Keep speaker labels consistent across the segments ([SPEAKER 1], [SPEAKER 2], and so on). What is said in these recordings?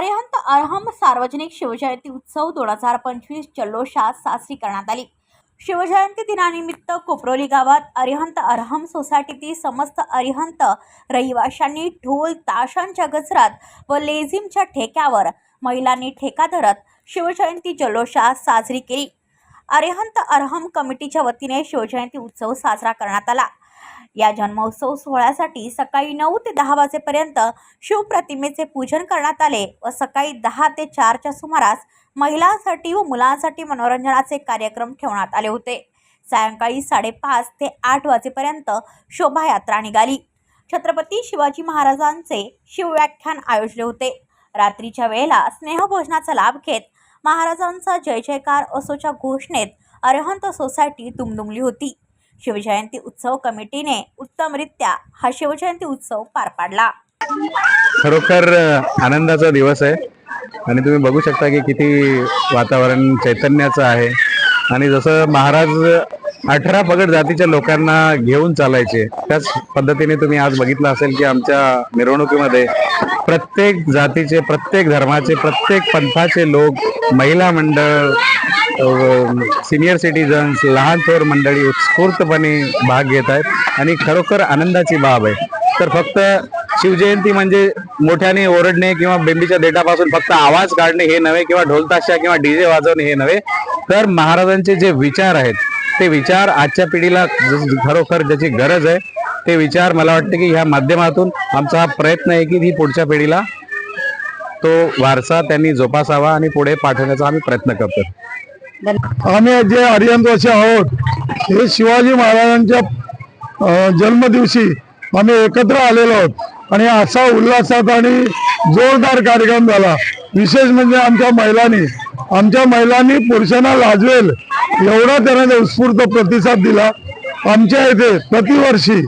[SPEAKER 1] अरिहंत अरहम सार्वजनिक शिवजयंती उत्सव दोन हजार पंचवीस जल्लोषात साजरी करण्यात आली. शिवजयंती दिनानिमित्त कोपरोली गावात अरिहंत अरहम सोसायटीतील समस्त अरिहंत रहिवाशांनी ढोल ताशांच्या गजरात व लेझिमच्या ठेक्यावर महिलांनी ठेका धरत शिवजयंती जल्लोषात साजरी केली. अरिहंत अरहम कमिटीच्या वतीने शिवजयंती उत्सव साजरा करण्यात आला. या जन्मोत्सव सोहळ्यासाठी सकाळी नऊ ते दहा वाजेपर्यंत शिवप्रतिमेचे पूजन करण्यात आले व सकाळी दहा ते चारच्या सुमारास महिलांसाठी व मुलांसाठी मनोरंजनाचे कार्यक्रम ठेवण्यात आले होते. सायंकाळी साडेपाच ते आठ वाजेपर्यंत शोभायात्रा निघाली. छत्रपती शिवाजी महाराजांचे शिवव्याख्यान आयोजले होते. रात्रीच्या वेळेला स्नेहभोजनाचा लाभ घेत महाराजांचा जय जयकार असोच्या घोषणेत अरहंत सोसायटी दुमदुमली होती. शिवजयंती उत्सव कमिटीने उत्तमरित्या हा शिवजयंती उत्सव पार पाडला.
[SPEAKER 2] खरोखर आनंदाचा दिवस आहे. आणि तुम्ही बघू शकता की किती वातावरण चैतन्याचं आहे. आणि जसं महाराज अठरा पगड जातीच्या लोकांना घेऊन चालायचे. त्याच पद्धतीने तुम्ही आज बघितलं असेल की आमच्या मिरवणुकीमध्ये प्रत्येक जातीचे प्रत्येक धर्माचे प्रत्येक पंथाचे लोक महिला मंडळ सिनियर सिटीजन्स लहान थोर मंडळी उत्स्फूर्तपणे भाग घेत आहेत आणि खरोखर आनंदाची बाब आहे. तर फक्त शिवजयंती म्हणजे मोठ्याने ओरडणे किंवा बेंबीच्या देठापासून फक्त आवाज काढणे हे नव्हे किंवा ढोलताशा किंवा डीजे वाजवणे हे नव्हे. तर महाराजांचे जे विचार आहेत ते विचार आजच्या पिढीला खरोखर ज्याची गरज आहे ते विचार मला वाटतं की ह्या माध्यमातून आमचा हा प्रयत्न आहे की ही पुढच्या पिढीला तो वारसा त्यांनी जोपासावा आणि पुढे पाठवण्याचा आम्ही प्रयत्न करतो
[SPEAKER 3] आम्ही जे अरिहंतवासी आहोत हे शिवाजी महाराजांच्या जन्मदिवशी आम्ही एकत्र आलेलो आहोत. आणि असा उल्हासात आणि जोरदार कार्यक्रम झाला. विशेष म्हणजे आमच्या महिलांनी आमच्या महिलांनी पुरुषांना लाजवेल एवढा त्यांना उत्स्फूर्त प्रतिसाद दिला आमच्या इथे प्रतिवर्षी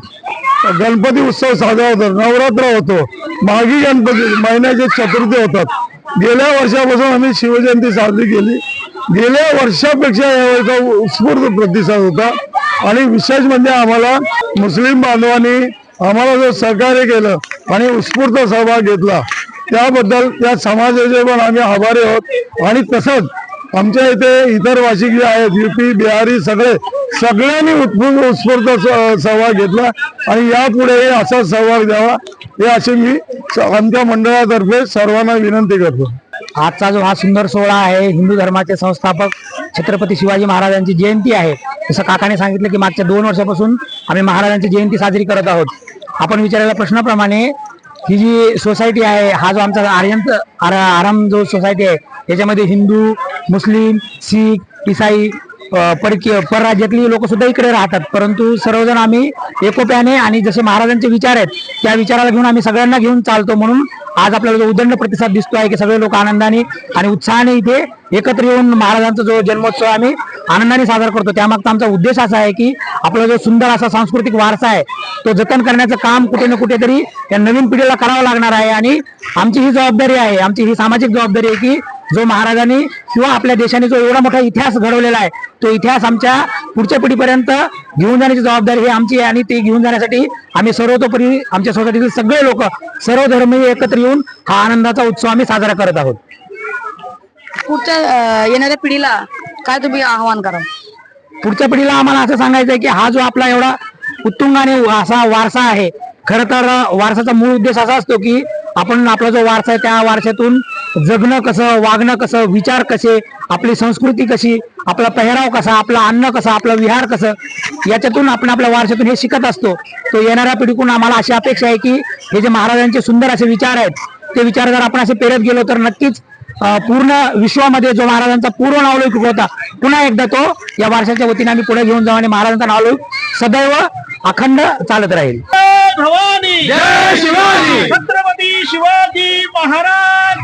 [SPEAKER 3] गणपती उत्सव साजरा होतो नवरात्र होतो मागी गणपती महिन्याचे चतुर्थी होतात. गेल्या वर्षापासून आम्ही शिवजयंती साजरी केली. गेल्या वर्षापेक्षा यावेळेचा उत्स्फूर्त प्रतिसाद होता. आणि विशेष म्हणजे आम्हाला मुस्लिम बांधवांनी आम्हाला जो सहकार्य केलं आणि उत्स्फूर्त सहभाग घेतला त्याबद्दल त्या समाजाचे पण आम्ही आभारी आहोत. आणि तसंच आमच्या इथे इतर वाशिक जे आहेत युपी बिहारी सगळे सगळ्यांनी उत्स्फूर्त उत्स्फूर्त स- सहभाग घेतला आणि यापुढेही असा सहभाग द्यावा हे अशी मी आमच्या मंडळातर्फे सर्वांना विनंती करतो.
[SPEAKER 4] आजचा जो हा सुंदर सोहळा आहे हिंदू धर्माचे संस्थापक छत्रपती शिवाजी महाराजांची जयंती आहे. जसं काकाने सांगितलं की मागच्या दोन वर्षापासून आम्ही महाराजांची जयंती साजरी करत आहोत. आपण विचारलेल्या प्रश्नाप्रमाणे ही जी सोसायटी आहे हा जो आमचा आर्यंत आर- आराम जो सोसायटी आहे त्याच्यामध्ये हिंदू मुस्लिम शीख इसाई परकीय परराज्यातली लोक सुद्धा इकडे राहतात. परंतु सर्वजण आम्ही एकोप्याने आणि जसे महाराजांचे विचार आहेत त्या विचाराला घेऊन आम्ही सगळ्यांना घेऊन चालतो म्हणून आज आपल्याला जो उदंड प्रतिसाद दिसतो आहे की सगळे लोक आनंदाने आणि उत्साहाने इथे एकत्र येऊन महाराजांचा जो जन्मोत्सव आम्ही आनंदाने साजरा करतो. त्यामागचा आमचा उद्देश असा आहे की आपला जो सुंदर असा सांस्कृतिक वारसा आहे तो जतन करण्याचं काम कुठे ना कुठेतरी या नवीन पिढीला करावं लागणार आहे आणि आमची ही जबाबदारी आहे आमची ही सामाजिक जबाबदारी आहे की जो महाराजांनी किंवा आपल्या देशाने जो एवढा मोठा इतिहास घडवलेला आहे तो इतिहास आमच्या पुढच्या पिढीपर्यंत घेऊन जाण्याची जबाबदारी ही आमची आहे आणि ती घेऊन जाण्यासाठी आम्ही सर्वतोपरी आमच्या सोसायटीतील सगळे लोक सर्व धर्मीय एकत्र येऊन हा आनंदाचा उत्सव आम्ही साजरा करत आहोत.
[SPEAKER 5] पुढच्या येणाऱ्या पिढीला काय तुम्ही आव्हान करा?
[SPEAKER 4] पुढच्या पिढीला आम्हाला असं सांगायचं आहे की हा जो आपला एवढा उत्तुंग आणि असा वारसा आहे खर तर वारसाचा मूळ उद्देश असा असतो की आपण आपला जो वारसा आहे त्या वारशातून जगणं कसं वागणं कसं विचार कसे आपली संस्कृती कशी आपला पेहराव कसा आपलं अन्न कसं आपलं विहार कसं याच्यातून आपण आपल्या वारशातून हे शिकत असतो. तो येणाऱ्या पिढीकडून आम्हाला अशी अपेक्षा आहे की हे जे महाराजांचे सुंदर असे विचार आहेत ते विचार जर आपण असे पेरत गेलो तर नक्कीच पूर्ण विश्वामध्ये जो महाराजांचा पूर्व नावलौकिक होता पुन्हा एकदा तो या वारशाच्या वतीने आम्ही पुढे घेऊन जाऊ आणि महाराजांचा नावलौकिक सदैव अखंड चालत राहील.
[SPEAKER 6] भवानी! जय शिवाजी! छत्रपती शिवाजी महाराज!